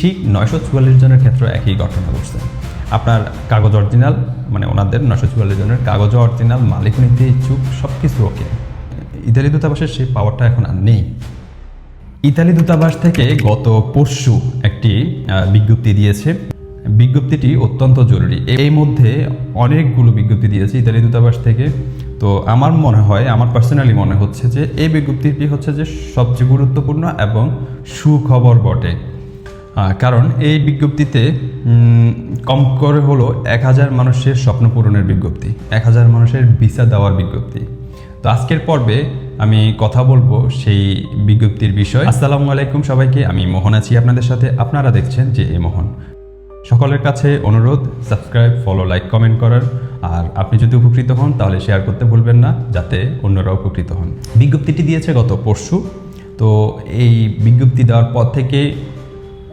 ঠিক নয়শো চুয়াল্লিশ জনের ক্ষেত্রে একই ঘটনা ঘটছে আপনার কাগজ অরিজিনাল মানে ওনাদের নয়শো চুয়াল্লিশ জনের কাগজ অরিজিনাল, মালিক নিতে, ইচ্ছুক সব কিছু ওকে। ইতালি দূতাবাসের সেই পাওয়ারটা এখন আর নেই। ইতালি দূতাবাস থেকে গত পরশু একটি বিজ্ঞপ্তি দিয়েছে। বিজ্ঞপ্তিটি অত্যন্ত জরুরি। এই মধ্যে অনেকগুলো বিজ্ঞপ্তি দিয়েছে ইতালি দূতাবাস থেকে। তো আমার মনে হয়, আমার পার্সোনালি মনে হচ্ছে যে, এই বিজ্ঞপ্তিটি হচ্ছে যে সবচেয়ে গুরুত্বপূর্ণ এবং সুখবর বটে। কারণ এই বিজ্ঞপ্তিতে কম করে হলো এক হাজার মানুষের স্বপ্ন পূরণের বিজ্ঞপ্তি, এক হাজার মানুষের ভিসা দেওয়ার বিজ্ঞপ্তি। তো আজকের পর্বে আমি কথা বলব সেই বিজ্ঞপ্তির বিষয়। আসসালামু আলাইকুম সবাইকে, আমি মোহন আছি আপনাদের সাথে। আপনারা দেখছেন যে এ মোহন। সকলের কাছে অনুরোধ, সাবস্ক্রাইব ফলো লাইক কমেন্ট করার। আর আপনি যদি উপকৃত হন, তাহলে শেয়ার করতে ভুলবেন না, যাতে অন্যরা উপকৃত হন। বিজ্ঞপ্তিটি দিয়েছে গত পরশু। তো এই বিজ্ঞপ্তি দেওয়ার পর থেকে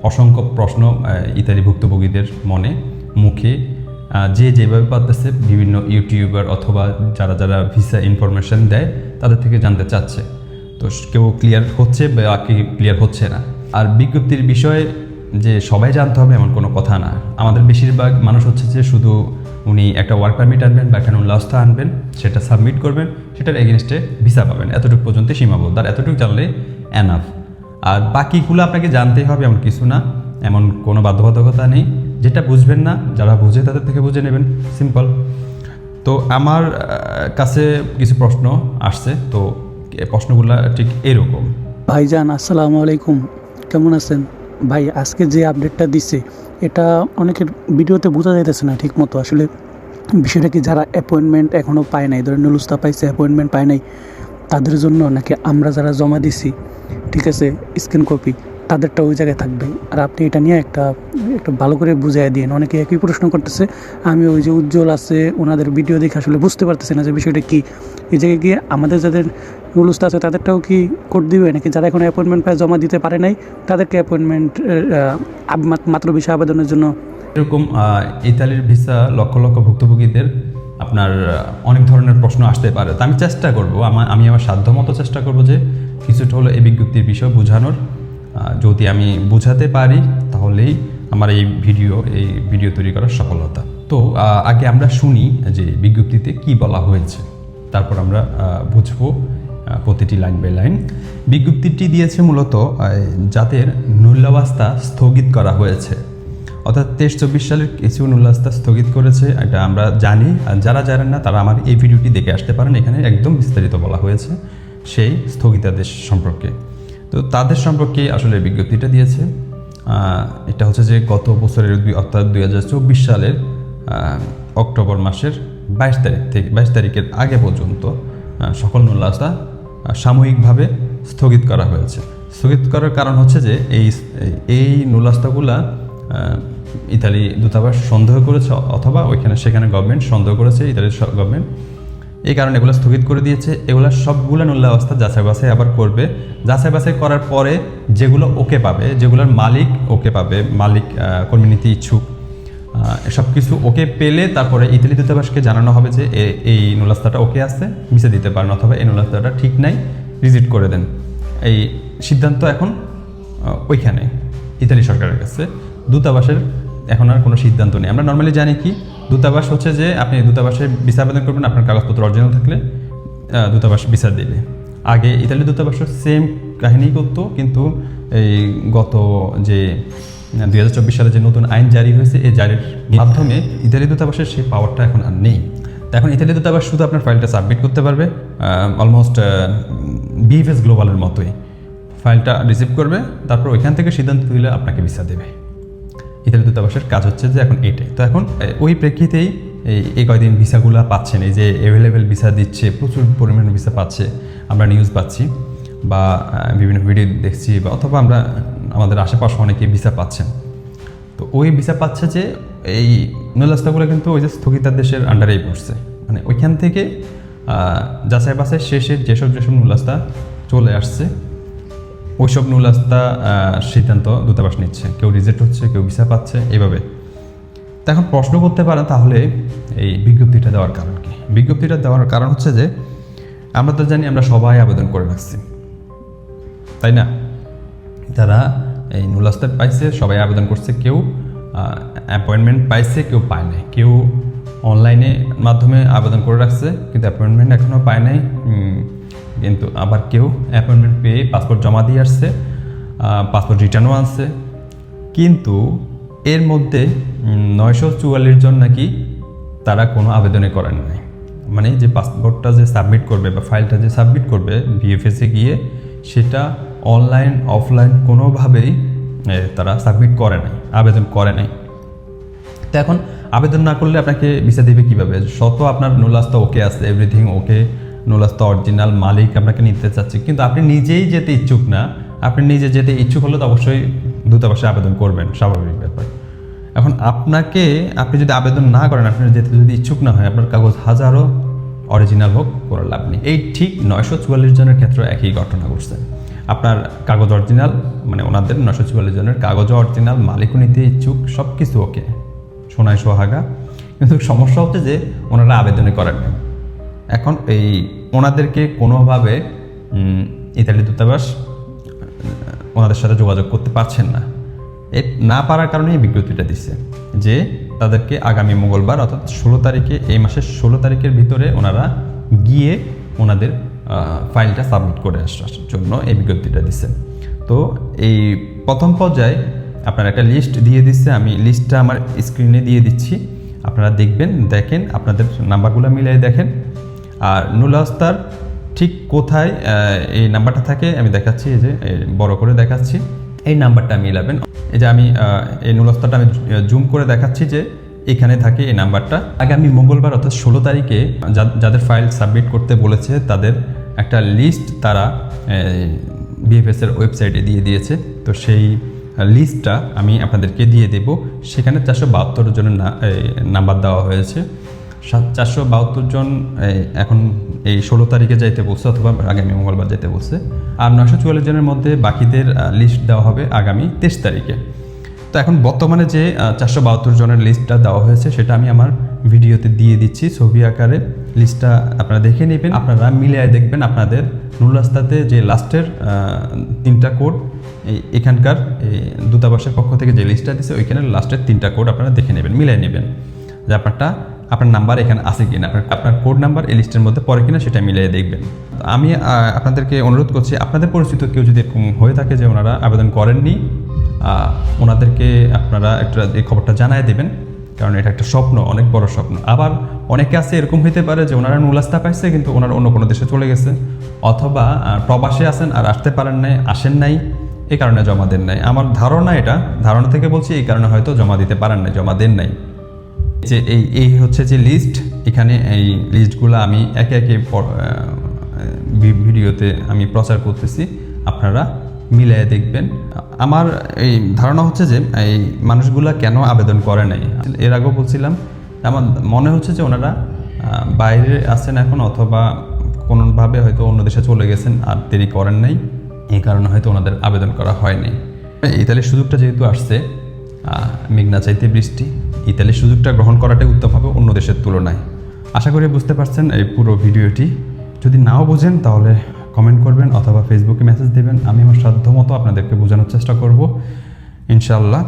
অসংখ্য প্রশ্ন ইতালি ভুক্তভোগীদের মনে, মুখে যে যেভাবে পারতেছে বিভিন্ন ইউটিউবার অথবা যারা যারা ভিসা ইনফরমেশন দেয়, তাদের থেকে জানতে চাচ্ছে। তো কেউ ক্লিয়ার হচ্ছে বা কি ক্লিয়ার হচ্ছে না। আর বিজ্ঞপ্তির বিষয়ে যে সবাই জানতে হবে এমন কোনো কথা না। আমাদের বেশিরভাগ মানুষ হচ্ছে যে শুধু উনি একটা ওয়ার্ক পারমিট আনবেন বা একটা নুল্লাস্তা আনবেন, সেটা সাবমিট করবেন, সেটার এগেনস্টে ভিসা পাবেন। এতটুকু পর্যন্ত সীমাবদ্ধ। আর এতটুকু জানলে অ্যানাফ আর বাকিগুলো আপনাকে জানতেই হবে, এমন কিছু না, এমন কোনো বাধ্যবাধকতা নেই। যেটা বুঝবেন না, যারা বুঝে তাদের থেকে বুঝে নেবেন, সিম্পল। তো আমার কাছে কিছু প্রশ্ন আসছে, তো প্রশ্নগুলো ঠিক এরকম। ভাইজান, আসসালামু আলাইকুম। কেমন আছেন? ভাই, আজকে যে আপডেটটা দিছে, এটা অনেকের ভিডিওতে বোঝা যাইতেছে না ঠিক মতো আসলে বিষয়টা কি, যারা অ্যাপয়েন্টমেন্ট এখনও পায় নাই, ধরেন নুলুস্তা পাইছে অ্যাপয়েন্টমেন্ট পায় নাই, তাদের জন্য নাকি আমরা যারা জমা দিছি ঠিক আছে স্ক্যান কপি তাদেরটা ওই জায়গায় থাকবে। আর আপনি এটা নিয়ে একটা, একটু ভালো করে বুঝাই দিন অনেকে একই প্রশ্ন করতেছে, আমি ওই যে উজ্জ্বল আছে, ওনাদের ভিডিও দেখে আসলে বুঝতে পারতেছি না যে বিষয়টা কী। এই জায়গায় গিয়ে আমাদের যাদের রুলসটা আছে, তাদেরটাও কি কোড দিবে? নাকি যারা এখন অ্যাপয়েন্টমেন্ট পায় জমা দিতে পারে নাই, তাদেরকে অ্যাপয়েন্টমেন্ট মাত্র বিষয় আবেদনের জন্য এরকম ইতালির ভিসা লক্ষ লক্ষ ভুক্তভোগীদের আপনার অনেক ধরনের প্রশ্ন আসতে পারে। তো আমি চেষ্টা করব আমি আমার সাধ্যমতো চেষ্টা করব যে কিছুটা হলো এই বিজ্ঞপ্তির বিষয় বোঝানোর। যদি আমি বোঝাতে পারি, তাহলেই আমার এই ভিডিও এই ভিডিও তৈরি করার সফলতা। তো আগে আমরা শুনি যে বিজ্ঞপ্তিতে কি বলা হয়েছে। তারপর আমরা বুঝব প্রতিটি লাইন বাই লাইন। বিজ্ঞপ্তিটি দিয়েছে মূলত যাদের মূল্যাবস্থা স্থগিত করা হয়েছে। অর্থাৎ তেইশ চব্বিশ সালের কিছু নুল্লাস্তা স্থগিত করেছে, এটা আমরা জানি। যারা জানেন না, তারা আমার এই ভিডিওটি দেখে আসতে পারেন। এখানে একদম বিস্তারিত বলা হয়েছে। সেই স্থগিতাদেশ সম্পর্কে। তো তাদের সম্পর্কে আসলে বিজ্ঞপ্তিটা দিয়েছে। এটা হচ্ছে যে গত বছরের অর্থাৎ দুই হাজার চব্বিশ সালের অক্টোবর মাসের বাইশ তারিখ থেকে বাইশ তারিখের আগে পর্যন্ত সকল নুল্লাস্তা আহ, সাময়িকভাবে স্থগিত করা হয়েছে। স্থগিত করার কারণ হচ্ছে যে এই এই নুলাস্তাগুলা ইতালি দূতাবাস সন্দেহ করেছে অথবা ওইখানে সেখানে গভর্নমেন্ট সন্দেহ করেছে ইতালির গভর্নমেন্ট এই কারণে এগুলো স্থগিত করে দিয়েছে। এগুলো সবগুলো নুল্লাবস্থা যাচাই বাছাই আবার করবে। যাচাই বাছাই করার পরে যেগুলো ওকে পাবে, যেগুলোর মালিক ওকে পাবে, মালিক নীতি ইচ্ছুক সব কিছু ওকে পেলে তারপরে ইতালি দূতাবাসকে জানানো হবে যে এই নুলাস্তাটা ওকে আছে ভিসা দিতে পারেন অথবা এই নুলাস্তাটা ঠিক নাই, রিজিট করে দেন। এই সিদ্ধান্ত এখন ওইখানে, ইতালি সরকারের কাছে। দূতাবাসের এখন আর কোনো সিদ্ধান্ত নেই। আমরা নর্মালি জানি কি দূতাবাস হচ্ছে যে আপনি দূতাবাসে ভিসা আবেদন করবেন, আপনার কাগজপত্র অরিজিনাল থাকলে দূতাবাস ভিসা দেবে। আগে ইতালি দূতাবাসও সেম কাহিনী করতো, কিন্তু এই গত যে দুই হাজার চব্বিশ সালে যে নতুন আইন জারি হয়েছে, এই জারির মাধ্যমে ইতালি দূতাবাসের সেই পাওয়ারটা এখন আর নেই। এখন ইতালি দূতাবাস শুধু আপনার ফাইলটা সাবমিট করতে পারবে অলমোস্ট বিএফএস গ্লোবালের মতোই। ফাইলটা রিসিভ করবে, তারপর ওইখান থেকে সিদ্ধান্ত তুলে আপনাকে ভিসা দেবে। ইতালি দূতাবাসের কাজ হচ্ছে যে এখন এটাই তো এখন ওই প্রেক্ষিতেই এই এই কয়দিন ভিসাগুলো পাচ্ছেন, এই যে অ্যাভেলেবেল ভিসা দিচ্ছে, প্রচুর পরিমাণে ভিসা পাচ্ছে, আমরা নিউজ পাচ্ছি বা বিভিন্ন ভিডিও দেখছি বা, অথবা আমরা, আমাদের আশেপাশে অনেকে ভিসা পাচ্ছেন। তো ওই ভিসা পাচ্ছে যে এই নুলাস্তাগুলো কিন্তু ওই যে স্থগিতাদেশের আন্ডারেই পড়ছে। মানে ওইখান থেকে যাচাই বাছাই শেষে যেসব যেসব নুলাস্তা চলে আসছে ওইসব নুলাস্তা সিদ্ধান্ত দূতাবাস নিচ্ছে। কেউ রিজেক্ট হচ্ছে, কেউ ভিসা পাচ্ছে এভাবে তো এখন প্রশ্ন করতে পারেন, তাহলে এই বিজ্ঞপ্তিটা দেওয়ার কারণ কি? বিজ্ঞপ্তিটা দেওয়ার কারণ হচ্ছে যে, আমরা তো জানি আমরা সবাই আবেদন করে রাখছি। তাই না? যারা এই নুলাস্তার পাইছে, সবাই আবেদন করছে, কেউ অ্যাপয়েন্টমেন্ট পাইছে, কেউ পায় নাই। কেউ অনলাইনে মাধ্যমে আবেদন করে রাখছে, কিন্তু অ্যাপয়েন্টমেন্ট এখনও পায় নাই। কিন্তু আবার কেউ অ্যাপয়েন্টমেন্ট পেয়ে পাসপোর্ট জমা দিয়ে আসছে পাসপোর্ট রিটার্নও আসছে কিন্তু এর মধ্যে নয়শো চুয়াল্লিশ জন নাকি তারা কোনো আবেদনে করেন নাই। মানে যে পাসপোর্টটা যে সাবমিট করবে বা ফাইলটা যে সাবমিট করবে বিএফএসে গিয়ে, সেটা অনলাইন অফলাইন কোনোভাবেই তারা সাবমিট করে নাই, আবেদন করে নাই। তো এখন আবেদন না করলে আপনাকে ভিসা দেবে কীভাবে? শত আপনার নুলাস্তা ওকে আছে এভরিথিং ওকে নুলাস্তা অরিজিনাল মালিক আপনাকে নিতে চাচ্ছে। কিন্তু আপনি নিজেই যেতে ইচ্ছুক না, আপনি নিজে যেতে ইচ্ছুক হলে তো অবশ্যই দূতাবাসে আবেদন করবেন, স্বাভাবিক ব্যাপার। এখন আপনাকে, আপনি যদি আবেদন না করেন, আপনি যেতে যদি ইচ্ছুক না হয়, আপনার কাগজ হাজারো অরিজিনাল হোক, কোনো লাভ নেই। এই ঠিক নয়শো চুয়াল্লিশ জনের ক্ষেত্রে একই ঘটনা ঘটছে। আপনার কাগজ অরিজিনাল মানে ওনাদের নয়শো চুয়াল্লিশ জনের কাগজও অরিজিনাল, মালিকও নিতে ইচ্ছুক সব কিছু ওকে সোনায় সোহাগা। কিন্তু সমস্যা হচ্ছে যে, ওনারা আবেদনই করেন এখন এই ওনাদেরকে কোনোভাবে ইতালি দূতাবাস ওনাদের সাথে যোগাযোগ করতে পারছেন না। এ না পারার কারণে এই বিজ্ঞপ্তিটা দিচ্ছে যে তাদেরকে আগামী মঙ্গলবার অর্থাৎ ষোলো তারিখে, এই মাসের ষোলো তারিখের ভিতরে ওনারা গিয়ে ওনাদের ফাইলটা সাবমিট করে আসার জন্য এই বিজ্ঞপ্তিটা দিচ্ছে তো এই প্রথম পর্যায়ে আপনার একটা লিস্ট দিয়ে দিচ্ছে আমি লিস্টটা আমার স্ক্রিনে দিয়ে দিচ্ছি। আপনারা দেখবেন, দেখেন, আপনাদের নাম্বারগুলো মিলিয়ে দেখেন। আর নুলাস্তার ঠিক কোথায় এই নাম্বারটা থাকে, আমি দেখাচ্ছি, এই যে বড় করে দেখাচ্ছি। এই নাম্বারটা আমি মিলাবেন এই যে আমি এই নুলাস্তাটা আমি জুম করে দেখাচ্ছি যে এখানে থাকে এই নাম্বারটা। আগামী মঙ্গলবার অর্থাৎ ষোলো তারিখে যাদের ফাইল সাবমিট করতে বলেছে, তাদের একটা লিস্ট তারা বিএফএস এর ওয়েবসাইটে দিয়ে দিয়েছে। তো সেই লিস্টটা আমি আপনাদেরকে দিয়ে দেব। সেখানে চারশো বাহাত্তর জনের নাম্বার দেওয়া হয়েছে। চারশো বাহাত্তর জন এখন এই ষোলো তারিখে যাইতে বলছে অথবা আগামী মঙ্গলবার যাইতে বলছে। আর নয়শো চুয়াল্লিশ জনের মধ্যে বাকিদের লিস্ট দেওয়া হবে আগামী তেইশ তারিখে। তো এখন বর্তমানে যে চারশো বাহাত্তর জনের লিস্টটা দেওয়া হয়েছে, সেটা আমি আমার ভিডিওতে দিয়ে দিচ্ছি। ছবি আকারে লিস্টটা আপনারা দেখে নেবেন। আপনারা মিলিয়ে দেখবেন আপনাদের নুর রাস্তাতে যে লাস্টের তিনটা কোড এখানকার দূতাবাসের পক্ষ থেকে যে লিস্টটা দিচ্ছে ওইখানে লাস্টের তিনটা কোড আপনারা দেখে নেবেন, মিলিয়ে নেবেন। যে আপনারটা আপনার নাম্বার এখানে আছে কিনা? আপনার আপনার কোড নাম্বার এই লিস্টের মধ্যে পড়ে কিনা সেটা মিলিয়ে দেখবেন। আমি আপনাদেরকে অনুরোধ করছি, আপনাদের পরিচিত কেউ যদি এরকম হয়ে থাকে যে ওনারা আবেদন করেননি ওনাদেরকে আপনারা একটা এই খবরটা জানায় দেবেন, কারণ এটা একটা স্বপ্ন, অনেক বড় স্বপ্ন। আবার অনেকে আছে এরকম হতে পারে যে ওনারা নুলাস্তা পাইছে, কিন্তু ওনারা অন্য কোনো দেশে চলে গেছে, অথবা প্রবাসে আছেন আর আসতে পারেন নাই, আসেন নাই, এই কারণে জমা দেন নাই। আমার ধারণা এটা, ধারণা থেকে বলছি, এই কারণে হয়তো জমা দিতে পারেন নাই, জমা দেন নাই। যে এই এই হচ্ছে যে লিস্ট এখানে এই লিস্টগুলো আমি একে একে ভিডিওতে আমি প্রচার করতেছি। আপনারা মিলিয়ে দেখবেন। আমার এই ধারণা হচ্ছে যে এই মানুষগুলা কেন আবেদন করে নাই? এর আগেও বলছিলাম, আমার মনে হচ্ছে যে ওনারা বাইরে আছেন এখন অথবা কোনোভাবে হয়তো অন্য দেশে চলে গেছেন, আর দেরি করেন নাই। এই কারণে হয়তো ওনাদের আবেদন করা হয়নি। ইতালির সুযোগটা যেহেতু আসছে মেঘনা চাইতে বৃষ্টি। ইতালির সুযোগটা গ্রহণ করাটাই উত্তম হবে অন্য দেশের তুলনায়। আশা করি বুঝতে পারছেন এই পুরো ভিডিওটি। যদি নাও বোঝেন, তাহলে কমেন্ট করবেন অথবা ফেসবুকে মেসেজ দেবেন। আমি আমার সাধ্যমতো আপনাদেরকে বোঝানোর চেষ্টা করব। ইনশাল্লাহ